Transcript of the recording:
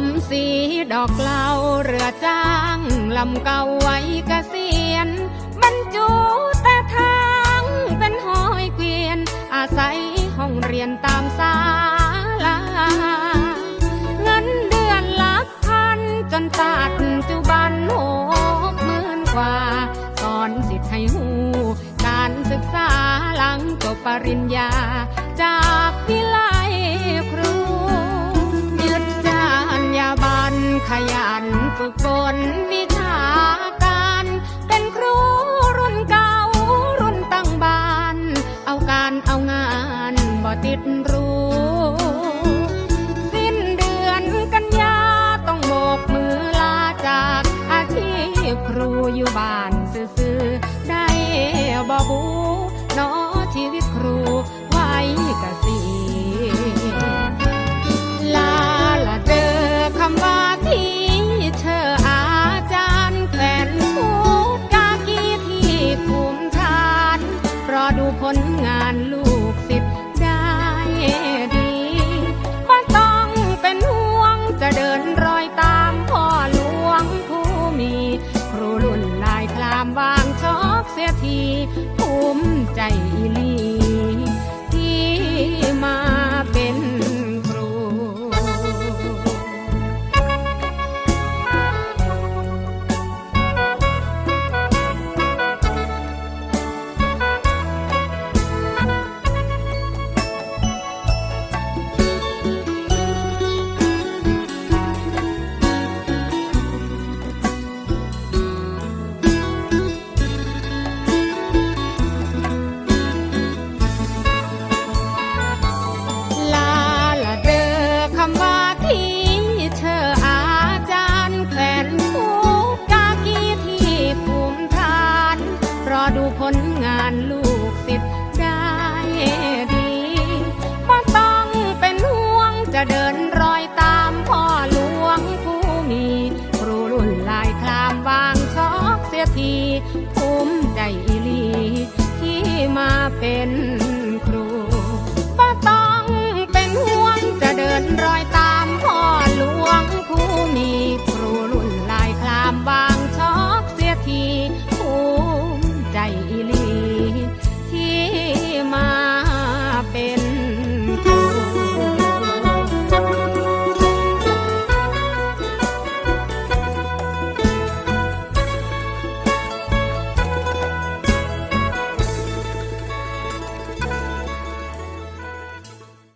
มสีดอกเหลาเรือจ้างลำเก่าไว้เกษียณบรรจุแต่ทางเป็นหอยเกวียน อาศัยห้องเรียนตามศาลาเงินเดือนหลักพันจนตัดจุบันหกหมื่นกว่า สอนสิทธิ์ให้หูการศึกษาหลังจบปริญญาจากวิ รอดูผลงานลูกศิษย์ได้ดีบ่ต้องเป็นห่วงจะเดินรอยตามพ่อหลวงผู้มี ครูรุ่นลายคลามวางชอกเสียทีภูมิใจอีลี ที ภูมิใจอีลีที่มาเป็น